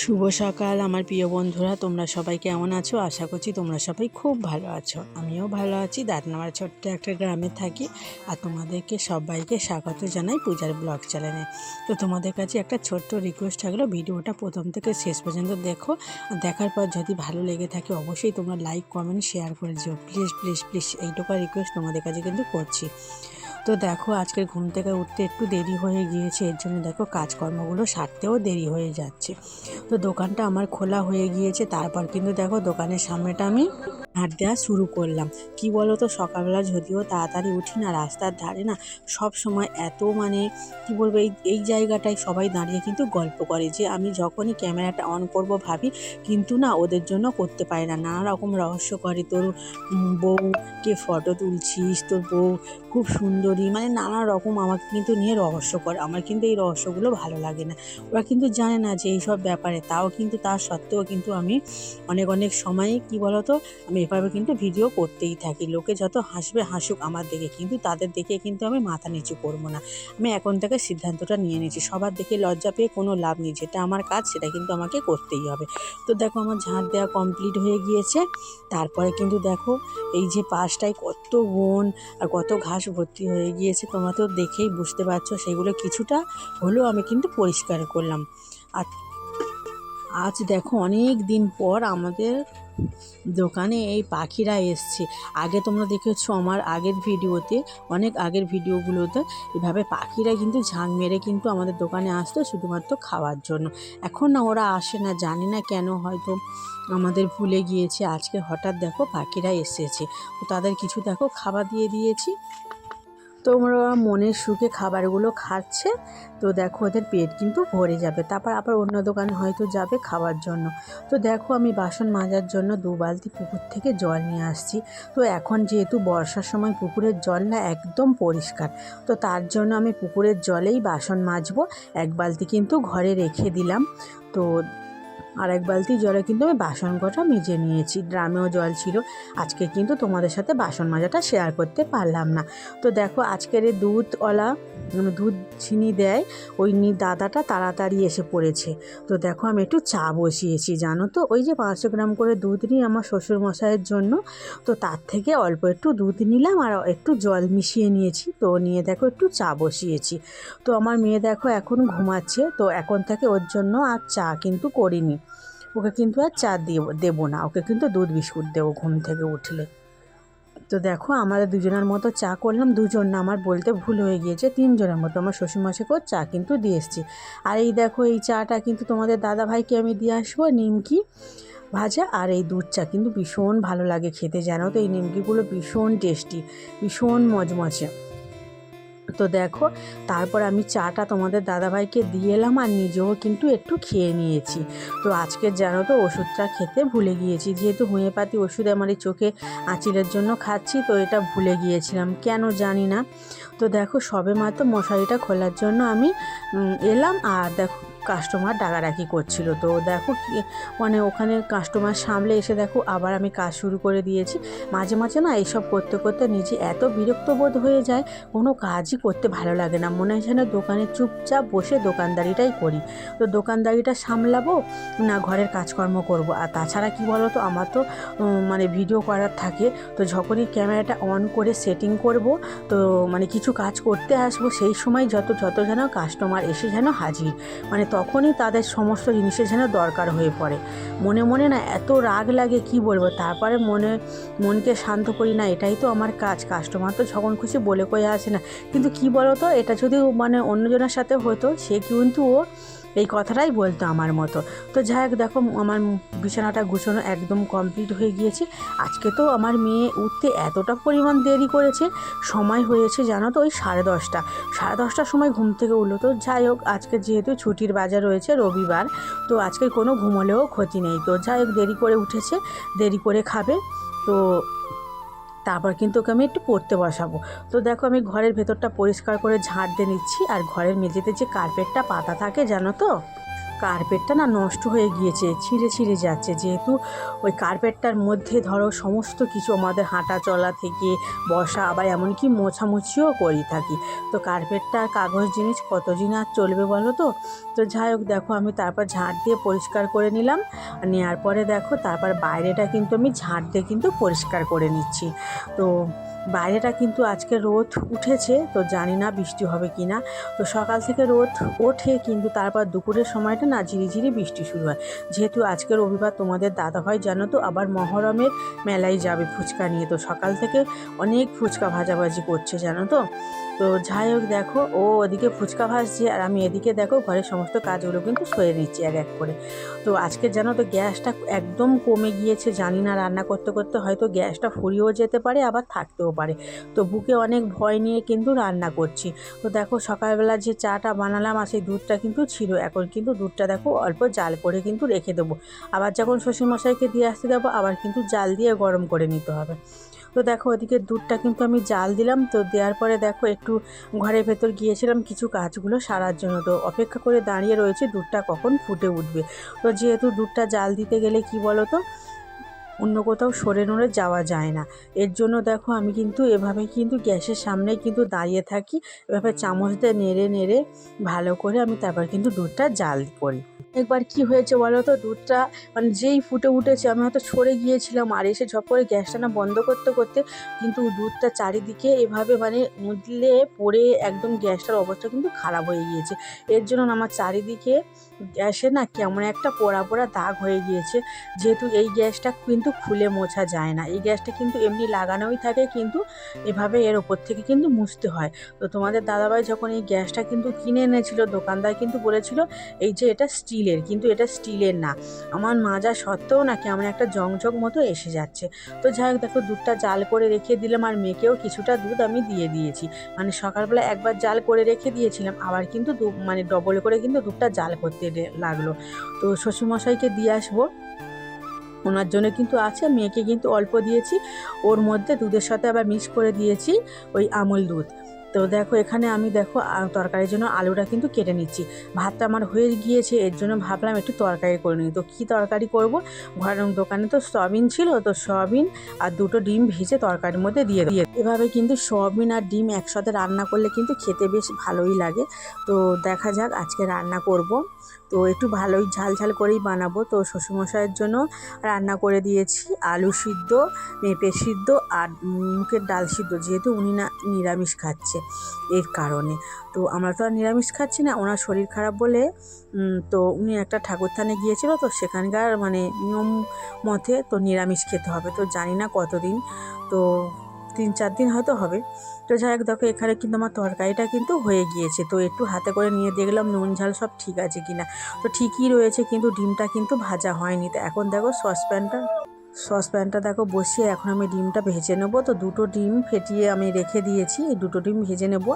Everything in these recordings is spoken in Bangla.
শুভ সকাল, আমার প্রিয় বন্ধুরা। তোমরা সবাই কেমন আছো? আশা করছি তোমরা সবাই খুব ভালো আছো। আমিও ভালো আছি। দাঁতনামার ছোট্ট একটা গ্রামে থাকি আর তোমাদেরকে সবাইকে স্বাগত জানাই পূজার ব্লগ চ্যানেলে। তো তোমাদের কাছে একটা ছোট্ট রিকোয়েস্ট থাকল, ভিডিওটা প্রথম থেকে শেষ পর্যন্ত দেখো। আর দেখার পর যদি ভালো লেগে থাকে, অবশ্যই তোমরা লাইক কমেন্ট শেয়ার করে দিও। প্লিজ প্লিজ প্লিজ এইটুকু রিকোয়েস্ট তোমাদের কাছে কিন্তু করছি। তো দেখো, আজকে ঘুম থেকে উঠতে একটু দেরি হয়ে গিয়েছে। এর জন্য দেখো, কাজকর্মগুলো সারতেও দেরি হয়ে যাচ্ছে। তো দোকানটা আমার খোলা হয়ে গিয়েছে। তারপর কিন্তু দেখো, দোকানের সামনেটা আমি হাঁট দেওয়া শুরু করলাম। কি বলো তো সকালবেলা যদিও তাড়াতাড়ি উঠি না, রাস্তার ধারে না, সব সময় এত মানে কি বলব, এই এই জায়গাটায় সবাই দাঁড়িয়ে কিন্তু গল্প করে যে, আমি যখনই ক্যামেরাটা অন করব ভাবি, কিন্তু না, ওদের জন্য করতে পারি না। নানা রকম রহস্য করে, তোর বউকে ফটো তুলছিস, তোর বউ খুব সুন্দরী মানে নানা রকম আমাকে কিন্তু নিয়ে রহস্য করে। আমার কিন্তু এই রহস্যগুলো ভালো লাগে না। ওরা কিন্তু জানে না যে, এইসব ব্যাপারে। তাও কিন্তু, তার সত্ত্বেও কিন্তু আমি অনেক অনেক সময়, কি বলতো, আমি এভাবে কিন্তু ভিডিও করতেই থাকি। লোকে যত হাসবে, হাসুক আমার দেখে কিন্তু তাদের দেখে কিন্তু আমি মাথা নিচু করব না। আমি এখন থেকে সিদ্ধান্তটা নিয়ে নিয়েছি। সবার দেখে লজ্জা পেয়ে কোনো লাভ নেই। যেটা আমার কাজ, সেটা কিন্তু আমাকে করতেই হবে। তো দেখো আমার ঝাঁট দেওয়া কমপ্লিট হয়ে গিয়েছে। তারপরে কিন্তু দেখো এই যে পাশটায় কত বন আর কত ঘাস ভর্তি হয়ে গিয়েছে। তোমরা তো দেখেই বুঝতে পারছ, সেগুলো কিছুটা হলেও আমি কিন্তু পরিষ্কার করলাম। আর আজ দেখো অনেক দিন পর আমাদের দোকানে এই পাখিরা এসছে। আগে তোমরা দেখেছ আমার আগের ভিডিওতে, অনেক আগের ভিডিওগুলোতে, এভাবে পাখিরা কিন্তু ঝাঁক মেরে কিন্তু আমাদের দোকানে আসতো শুধুমাত্র খাওয়ার জন্য। এখন না ওরা আসে না, জানি না কেন হয়তো আমাদের ভুলে গিয়েছে। আজকে হঠাৎ দেখো পাখিরা এসেছে। তাদের কিছু দেখো, খাবার দিয়ে দিয়েছি। তোমরা মনের সুখে খাবারগুলো খাচ্ছে, তো দেখো ওদের পেট কিন্তু ভরে যাবে। তারপর আবার অন্য দোকানে হয়তো যাবে খাওয়ার জন্য। তো দেখো আমি বাসন মাজার জন্য দু বালতি পুকুর থেকে জল নিয়ে আসছি। তো এখন যেহেতু বর্ষার সময় পুকুরের জল না একদম পরিষ্কার, তো তার জন্য আমি পুকুরের জলেই বাসন মাজবো। এক বালতি কিন্তু ঘরে রেখে দিলাম। তো আর এক বালতি জলে কিন্তু আমি বাসন কটা মেজে নিয়েছি। ড্রামেও জল ছিল। আজকে কিন্তু তোমাদের সাথে বাসন মাজাটা শেয়ার করতে পারলাম না। তো দেখো, আজকের এই দুধওয়ালা দুধ চিনি দেয়, ওই নি দাদাটা তাড়াতাড়ি এসে পড়েছে। তো দেখো, আমি একটু চা বসিয়েছি, জানো তো? ওই যে পাঁচশো গ্রাম করে দুধ নিই আমার শ্বশুর মশাইয়ের জন্য। তো তার থেকে অল্প একটু দুধ নিলাম আর একটু জল মিশিয়ে নিয়েছি। তো নিয়ে দেখো, একটু চা বসিয়েছি। তো আমার মেয়ে দেখো, এখন ঘুমাচ্ছে। তো এখন থেকে ওর জন্য আর চা কিন্তু করিনি। ওকে কিন্তু আর চা দিব দেবো না। ওকে কিন্তু দুধ বিস্কুট দেবো ঘুম থেকে উঠলে। তো দেখো আমাদের দুজনের মতো চা করলাম। দুজন না, আমার বলতে ভুল হয়ে গিয়েছে। তিনজনের মতো আমার শ্বশুরমশাইকেও চা কিন্তু দিয়ে এসেছি। আর এই দেখো, এই চাটা কিন্তু তোমাদের দাদা ভাইকে আমি দিয়ে আসব, নিমকি ভাজা। আর এই দুধ চা কিন্তু ভীষণ ভালো লাগে খেতে, জানো তো? এই নিমকিগুলো ভীষণ টেস্টি, ভীষণ মজমচে তো দেখো, তারপর আমি চাটা তোমাদের দাদাভাইকে দিয়ে এলাম আর নিজেও কিন্তু একটু খেয়ে নিয়েছি। তো আজকের জানো তো ওষুধটা খেতে ভুলে গিয়েছি, যেহেতু হোমিওপ্যাথি ওষুধ আমার এই চোখে আঁচিলের জন্য খাচ্ছি, তো এটা ভুলে গিয়েছিলাম, কেন জানি না। তো দেখো, সবে মাত্র মশারিটা খোলার জন্য আমি এলাম আর দেখো কাস্টমার ডাকাডাকি করছিল। তো দেখো মানে ওখানে কাস্টমার সামলে এসে দেখো আবার আমি কাজ শুরু করে দিয়েছি। মাঝে মাঝে না এইসব করতে করতে নিজে এত বিরক্ত বোধ হয়ে যায়, কোনো কাজই করতে ভালো লাগে না। মনে হয় যেন দোকানে চুপচাপ বসে দোকানদারিটাই করি। তো দোকানদারিটা সামলাবো না ঘরের কাজকর্ম করব। আর তাছাড়া কি বলো তো আমার তো মানে ভিডিও করার থাকে। তো যখনই ক্যামেরাটা অন করে সেটিং করব, তো মানে কিছু কাজ করতে আসব, সেই সময় যত যত যেন কাস্টমার এসে যেন হাজির। মানে তখনই তাদের সমস্ত জিনিসের যেন দরকার হয়ে পড়ে। মনে মনে না এত রাগ লাগে, কি বলব? তারপরে মনে, মনকে শান্ত করি না, এটাই তো আমার কাজ। কাস্টমার তো যখন খুশি বলে কয়ে আসে না। কিন্তু কি বলো তো এটা যদি মানে অন্যজনের সাথে হতো, সে কিন্তু ও এই কথাটাই বলতো আমার মতো। তো যাই হোক, দেখো আমার বিছানাটা গুছানো একদম কমপ্লিট হয়ে গিয়েছে। আজকে তো আমার মেয়ে উঠতে এতটা পরিমাণ দেরি করেছে, সময় হয়েছে জানো তো ওই সাড়ে দশটা। সাড়ে দশটার সময় ঘুম থেকে উঠল। তো যাই হোক, আজকে যেহেতু ছুটির বাজার রয়েছে রবিবার, তো আজকে কোনো ঘুমলেও ক্ষতি নেই। তো যাই হোক, দেরি করে উঠেছে, দেরি করে খাবে। তো তারপর কিন্তু ওকে আমি একটু পড়তে বসাবো। তো দেখো আমি ঘরের ভেতরটা পরিষ্কার করে ঝাঁট দিয়ে নিচ্ছি আর ঘরের মেঝেতে যে কার্পেটটা পাতা থাকে, জানো তো? কার্পেটটা না নষ্ট হয়ে গিয়েছে, ছিঁড়ে ছিঁড়ে যাচ্ছে। যেহেতু ওই কার্পেটটার মধ্যে ধরো সমস্ত কিছু আমাদের হাঁটা চলা থেকে বসা, আবার এমনকি মোছামুছিও করি থাকি। তো কার্পেটটা কাগজ জিনিস কত দিন আর চলবে বলো তো? তো যাই হোক, দেখো আমি তারপর ঝাঁট দিয়ে পরিষ্কার করে নিলাম। নেওয়ার পরে দেখো, তারপর বাইরেটা কিন্তু আমি ঝাঁট দিয়ে কিন্তু পরিষ্কার করে নিচ্ছি। তো বাইরেটা কিন্তু আজকে রোদ উঠেছে, তো জানি না বৃষ্টি হবে কি না। তো সকাল থেকে রোদ ওঠে, কিন্তু তারপর দুপুরের সময়টা না ঝিরিঝিরি বৃষ্টি শুরু হয়। যেহেতু আজকে রবিবার তোমাদের দাদাভাই জানো তো, আবার মহরমের মেলায় যাবে ফুচকা নিয়ে। তো সকাল থেকে অনেক ফুচকা ভাজাভাজি করছে, জানো তো। তো যাই হোক দেখো, ও ওদিকে ফুচকা ভাজছে আর আমি এদিকে দেখো ঘরের সমস্ত কাজগুলো কিন্তু সয়ে নিচ্ছি এক এক করে। তো আজকে জানো তো গ্যাসটা একদম কমে গিয়েছে, জানি না রান্না করতে করতে হয়তো গ্যাসটা ফুরিয়েও যেতে পারে, আবার থাকতেও পারে। তো বুকে অনেক ভয় নিয়ে কিন্তু রান্না করছি। তো দেখো সকালবেলা যে চাটা বানালাম আর সেই দুধটা কিন্তু ছিল, এখন কিন্তু দুধটা দেখো অল্প জাল করে কিন্তু রেখে দেবো। আবার যখন শ্বশুরমশাইকে দিয়ে আসতে দেবো, আবার কিন্তু জাল দিয়ে গরম করে নিতে হবে। তো দেখো ওদিকে দুধটা কিন্তু আমি জাল দিলাম, তো দেওয়ার পরে দেখো একটু ঘরের ভেতর গিয়েছিলাম কিছু কাজগুলো সারার জন্য, তো অপেক্ষা করে দাঁড়িয়ে রয়েছে দুধটা কখন ফুটে উঠবে। তো যেহেতু দুধটা জাল দিতে গেলে কি বলো তো অন্য কোথাও সরে নড়ে যাওয়া যায় না। এর জন্য দেখো আমি কিন্তু এভাবে কিন্তু গ্যাসের সামনে কিন্তু দাঁড়িয়ে থাকি, এভাবে চামচ দিয়ে নেড়ে নেড়ে ভালো করে আমি তারপর কিন্তু দুধটা জাল করি। একবার কি হয়েছে বলো তো? দুধটা মানে যেই ফুটে উঠেছে, আমি হয়তো সরে গিয়েছিলাম আর এসে ঝপ করে গ্যাসটা না বন্ধ করতে করতে কিন্তু দুধটা চারিদিকে এভাবে মানে মুদলে পড়ে একদম গ্যাসটার অবস্থা কিন্তু খারাপ হয়ে গিয়েছে। এর জন্য আমার চারিদিকে গ্যাসে না কেমন একটা পোড়া পোড়া দাগ হয়ে গিয়েছে। যেহেতু এই গ্যাসটা কিন্তু খুলে মোছা যায় না। এই গ্যাসটা কিন্তু এমনি লাগানোই থাকে কিন্তু এভাবে এর ওপর থেকে কিন্তু মুছতে হয়। তো তোমাদের দাদাভাই যখন এই গ্যাসটা কিন্তু কিনে এনেছিল, দোকানদার কিন্তু বলেছিল, এই যে এটা স্টিলের, কিন্তু এটা স্টিলের না। আমার মাজা সত্ত্বেও না কেমন একটা জংজগ মতো এসে যাচ্ছে। তো যাই হোক, দেখো দুধটা জাল করে রেখে দিলাম আর মেয়েকেও কিছুটা দুধ আমি দিয়ে দিয়েছি। মানে সকালবেলা একবার জাল করে রেখে দিয়েছিলাম, আবার কিন্তু মানে ডবল করে কিন্তু দুধটা জাল করতে লাগল। তো শ্বশুরমশাইকে দিয়ে আসব। ওনার জন্য কিন্তু আছে, মেয়েকে কিন্তু অল্প দিয়েছি। ওর মধ্যে দুধের সাথে আবার মিক্স করে দিয়েছি ওই আমুল দুধ। তো দেখো, এখানে আমি দেখো তরকারির জন্য আলুটা কিন্তু কেটে নিচ্ছি। ভাতটা আমার হয়ে গিয়েছে, এর জন্য ভাবলাম একটু তরকারি করে নিই। তো কী তরকারি করব? ঘরের দোকানে তো সয়াবিন ছিল, তো সয়াবিন আর দুটো ডিম ভেজে তরকারির মধ্যে দিয়ে দিয়ে এভাবে কিন্তু সয়াবিন আর ডিম একসাথে রান্না করলে কিন্তু খেতে বেশ ভালোই লাগে। তো দেখা যাক আজকে রান্না করব। তো একটু ভালোই ঝাল ঝাল করেই বানাবো। তো শ্বশুরমশাইয়ের জন্য রান্না করে দিয়েছি আলু সিদ্ধ পেঁপে সিদ্ধ আর মুখের ডাল সিদ্ধ, যেহেতু উনি না নিরামিষ খাচ্ছে এর কারণে। তো আমরা তো আর নিরামিষ খাচ্ছি না, ওনার শরীর খারাপ বলে তো উনি একটা ঠাকুরথানে গিয়েছিল, তো সেখানকার মানে নিয়ম মতে তো নিরামিষ খেতে হবে, তো জানি না কতদিন। তো তিন চার দিন হয়তো হবে। তো যাই হোক, দেখো এখানে কিন্তু আমার তরকারিটা কিন্তু হয়ে গিয়েছে। তো একটু হাতে করে নিয়ে দেখলাম নুন, ঝাল সব ঠিক আছে কিনা। তো ঠিকই রয়েছে, কিন্তু ডিমটা কিন্তু ভাজা হয়নি। তো এখন দেখো সসপ্যানটা সসপ্যানটা দেখো বসিয়ে এখন আমি ডিমটা ভেজে নেব। তো দুটো ডিম ফেটিয়ে আমি রেখে দিয়েছি, এই দুটো ডিম ভেজে নেব।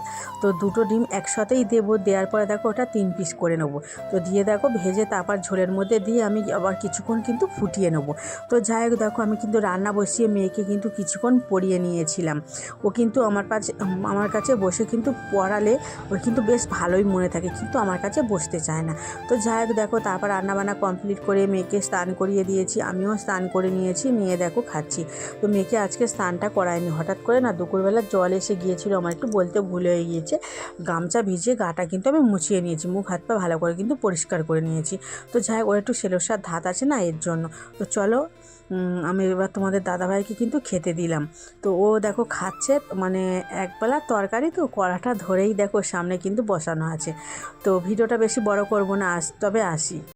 তো দুটো ডিম একসাথেই দেবো, দেওয়ার পরে দেখো ওটা তিন পিস করে নেব। তো দিয়ে দেখো ভেজে তারপর ঝোলের মধ্যে দিয়ে আমি আবার কিছুক্ষণ কিন্তু ফুটিয়ে নেব। তো যাই হোক দেখো আমি কিন্তু রান্না বসিয়ে মেয়েকে কিন্তু কিছুক্ষণ পড়িয়ে নিয়েছিলাম। ও কিন্তু আমার কাছে আমার কাছে বসে কিন্তু পড়ালে ওর কিন্তু বেশ ভালোই মনে থাকে, কিন্তু আমার কাছে বসতে চায় না। তো যাই হোক দেখো তারপর রান্নাবান্না কমপ্লিট করে মেয়েকে স্নান করিয়ে দিয়েছি, আমিও স্নান করে নিয়েছি, নিয়ে দেখো খাচ্ছি। তো মেয়েকে আজকে স্নানটা করায়নি। হঠাৎ করে না দুপুরবেলা জল এসে গিয়েছিল, আমার একটু বলতে ভুল হয়ে গিয়েছে। গামছা ভিজিয়ে গাটা কিন্তু আমি মুছিয়ে নিয়েছি, মুখ হাত পা ভালো করে কিন্তু পরিষ্কার করে নিয়েছি। তো যাই ওর একটু সেলোসার ধাত আছে না, এর জন্য। তো চলো আমি এবার তোমাদের দাদাভাইকে কিন্তু খেতে দিলাম। তো ও দেখো খাচ্ছে মানে একবেলা তরকারি তো, কড়াটা ধরেই দেখো সামনে কিন্তু বসানো আছে। তো ভিডিওটা বেশি বড় করব না, আস, তবে আসি।